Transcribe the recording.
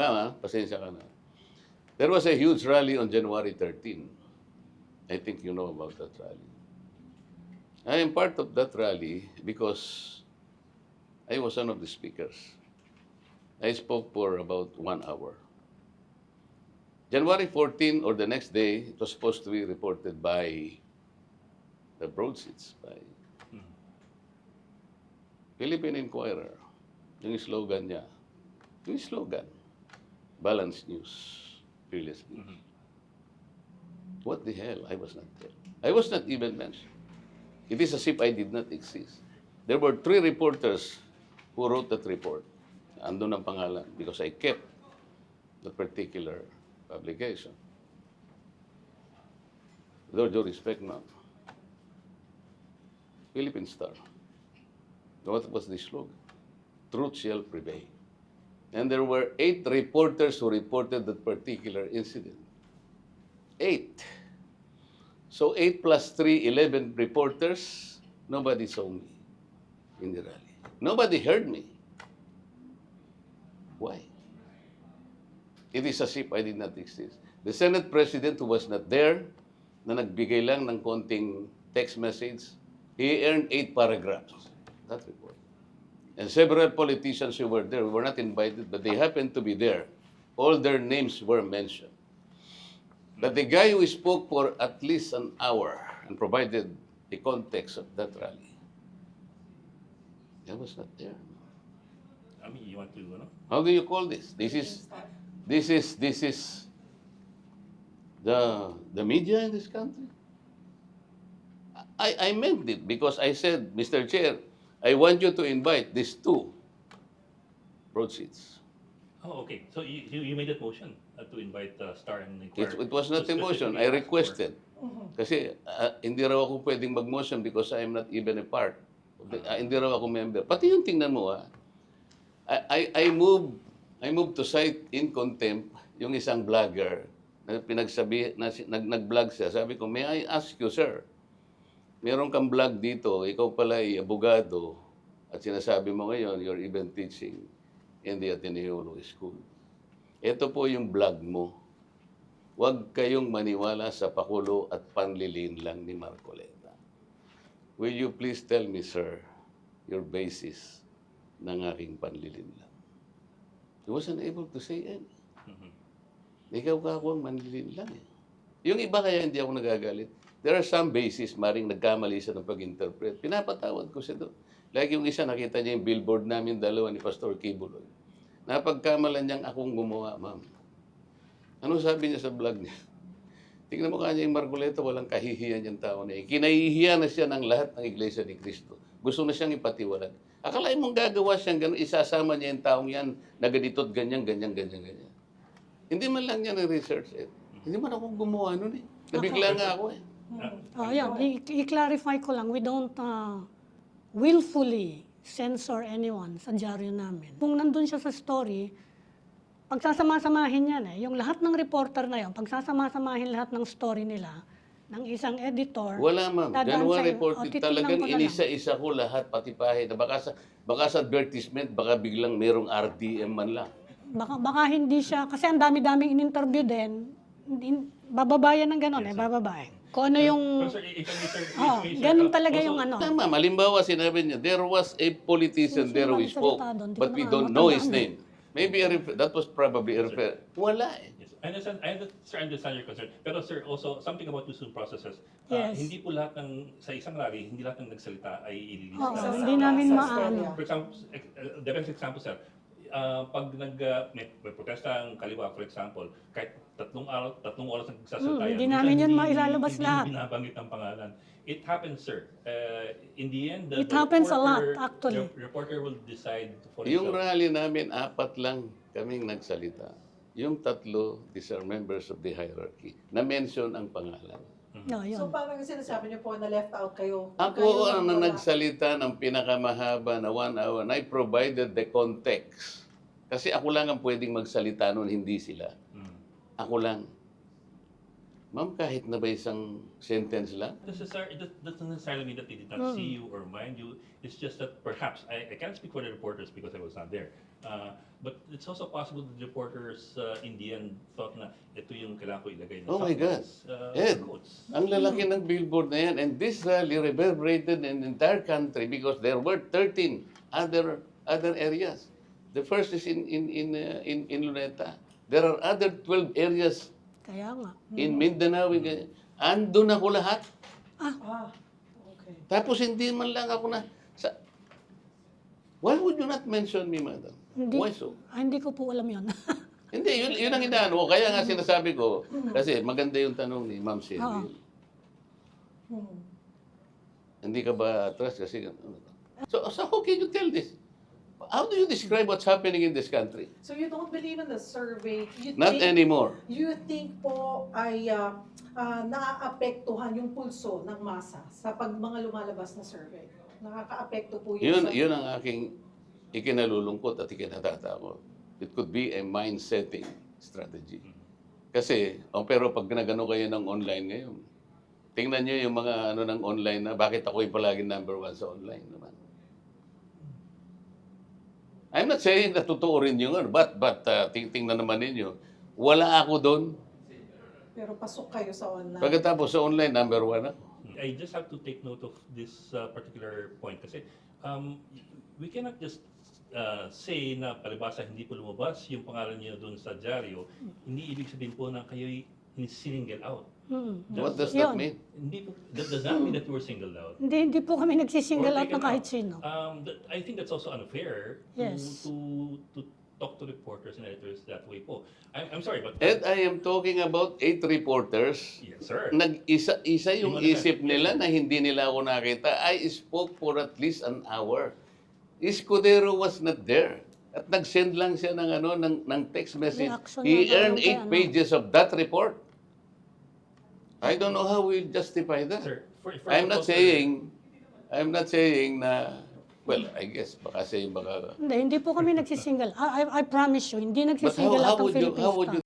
Mama, pasensya ka na. There was a huge rally on January 13. I think you know about that rally. I am part of that rally because I was one of the speakers. I spoke for about one hour. January 14 or the next day, it was supposed to be reported by the broadsheets, by Philippine Inquirer. Yung slogan niya. Yung slogan. Balance News. Fearless News. What the hell? I was not there. I was not even mentioned. It is as if I did not exist. There were three reporters who wrote that report. Andun ang pangalan because I kept the particular publication. All due respect, ma'am. Philippine Star. What was the slogan? Truth shall prevail. And there were eight reporters who reported that particular incident. Eight. So eight plus three, 11 reporters. Nobody saw me in the rally. Nobody heard me. Why? It is as if I did not exist. The Senate President who was not there, na nagbigay lang ng konting text message, he earned eight paragraphs. That report. And several politicians who were there, were not invited, but they happened to be there. All their names were mentioned. But the guy who spoke for at least an hour and provided the context of that rally, I was not there. I mean, you want to? How do you call this? This is, this is, this is the, the media in this country. I, I meant it because I said, Mr. Chair, I want you to invite these two broadsheets. Oh, okay. So you, you you made that motion uh, to invite uh, Star and It, Inquirer. it was not a motion, I requested. Kasi ah, hindi raw ako pwedeng mag-motion because I am not even a part. of the- ah, hindi raw ako member. Pati yung tingnan mo ah. I, I, I move I move to cite in contempt yung isang vlogger na pinagsabi na si- nag nag-vlog siya. Sabi ko, "May I ask you, sir? Meron kang vlog dito, ikaw pala ay abogado at sinasabi mo ngayon you're even teaching in the Ateneo Law School. Ito po yung vlog mo. Huwag kayong maniwala sa pakulo at panlilin lang ni Marcoleta. Will you please tell me, sir, your basis ng aking panlilin lang? He wasn't able to say any. Mhm. Ikaw ka ako ang manlilin lang eh. Yung iba kaya hindi ako nagagalit. There are some basis, maring nagkamali siya ng pag-interpret. Pinapatawad ko siya doon. Like yung isa, nakita niya yung billboard namin dalawa ni Pastor Kibuloy. Napagkamalan niyang akong gumawa, ma'am. Ano sabi niya sa vlog niya? Tingnan mo kanya yung Margoleta, walang kahihiyan yung tao yun. Kinahihiya na siya ng lahat ng Iglesia ni Cristo. Gusto na siyang ipatiwalag. Akalain mong gagawa siyang gano'n, isasama niya yung taong yan na ganito't ganyan, ganyan, ganyan, ganyan. Hindi man lang niya na-research eh. Hindi man ako gumawa nun eh. Nabigla nga ako eh. Oh, yeah. I- I-clarify ko lang, we don't uh, willfully censor anyone sa dyaryo namin. Kung nandun siya sa story, pagsasama-samahin yan eh. Yung lahat ng reporter na yun, pagsasama-samahin lahat ng story nila, ng isang editor, Wala ma'am. dadaan January sa'yo. O, 14, titignan talagang inisa-isa ko lahat, pati pahit. Baka sa, baka sa advertisement, baka biglang merong RDM man lang. Baka, baka hindi siya, kasi ang dami-daming in-interview din, in, bababayan ng gano'n eh, bababayan. Kung ano yung, oh, ganun talaga yung ano. Tama, malimbawa sinabi niya, there was a politician there who spoke, but we don't know his name. Maybe a refer- that was probably a refer. Wala eh. Yes. I understand, I understand, sir, I understand your concern. Pero sir, also, something about the Zoom processes. Uh, Yes. Hindi po lahat ng, sa isang rally, hindi lahat ng nagsalita ay ililista. Oo, Sa- hindi sa- namin sa maano. For example, ex- the best example, sir, uh, pag nag, uh, may, may protesta ang kaliwa, for example, kahit tatlong araw, tatlong oras ang nagsasalita Hmm, yan, hindi namin yun mailalabas hindi lahat. binabanggit ang pangalan. It happens, sir. Uh, in the end, the, It the happens a lot, reporter- actually. the reporter will decide for Yung himself. rally namin, apat lang kaming nagsalita. Yung tatlo, these are members of the hierarchy. Na-mention ang pangalan. No, yun. So parang sinasabi niyo po na left out kayo. Ako Kayo ang wala. nagsalita ng pinakamahaba na one hour and I provided the context. Kasi ako lang ang pwedeng magsalita noon, hindi sila. Mm. Ako lang. Ma'am, kahit na ba isang sentence lang? Necessar- it does- doesn't necessarily mean that they did not Mm. see you or mind you. It's just that perhaps, I, I can't speak for the reporters because I was not there. Uh, but it's also possible that the reporters uh, in the end thought na ito yung kailangan ko ilagay na Oh my God. uh, Ed. quotes. Ang lalaki ng billboard na yan. And this rally reverberated in the entire country because there were 13 other other areas. The first is in in in uh, in, in Luneta. There are other 12 areas Kaya nga. in Mindanao. in ganyan. Andun ako lahat. Ah, okay. Tapos hindi man lang ako na... Sa, why would you not mention me, madam? Hindi, Why so? ah, hindi ko po alam yun. Hindi, yun, yun ang inaano ko. Kaya nga sinasabi ko, kasi maganda yung tanong ni Ma'am Sylvie. Oo. Hmm. Hindi ka ba trust kasi... ano to? So, so how can you tell this? How do you describe what's happening in this country? So you don't believe in the survey? You Not think, anymore. You think po ay uh, uh, naaapektuhan yung pulso ng masa sa pag mga lumalabas na survey? Nakakaapekto po yun, Yun, sa... yun ang aking ikinalulungkot at ikinatatakot. It could be a mind-setting strategy. Kasi, oh, pero pag nagano kayo ng online ngayon, tingnan nyo yung mga ano ng online na bakit ako yung palagi number one sa online naman. I'm not saying na totoo rin yung ano, but, but uh, ting tingnan naman ninyo, wala ako doon. Pero pasok kayo sa online. Pagkatapos sa online, number one ako. I just have to take note of this uh, particular point kasi um, we cannot just uh, say na palibasa hindi po lumabas yung pangalan niyo doon sa dyaryo, hindi ibig sabihin po na kayo'y single out. Mm. What does Yun. that mean? Hindi po, that does not mean that you were singled out. Hindi, hindi po kami nagsisingle Or out taken ng kahit sino. Um, that, I think that's also unfair to, Yes. to, to talk to reporters and editors that way po. I'm, I'm sorry, but... And I am talking about eight reporters yes, sir. nag-isa isa yung Yung mga isip nila na hindi nila ako nakita. I spoke for at least an hour. Escudero was not there. At nag-send lang siya ng ano ng, ng text message. Reaction He earned kay eight ano. pages of that report. I don't know how we'll justify that. Sir, for, for I'm not saying I'm not saying na well, I guess baka saying baka Hindi, hindi po kami nagsisingle. I, I, I promise you, hindi But how, nagsisingle how out ng would you how would you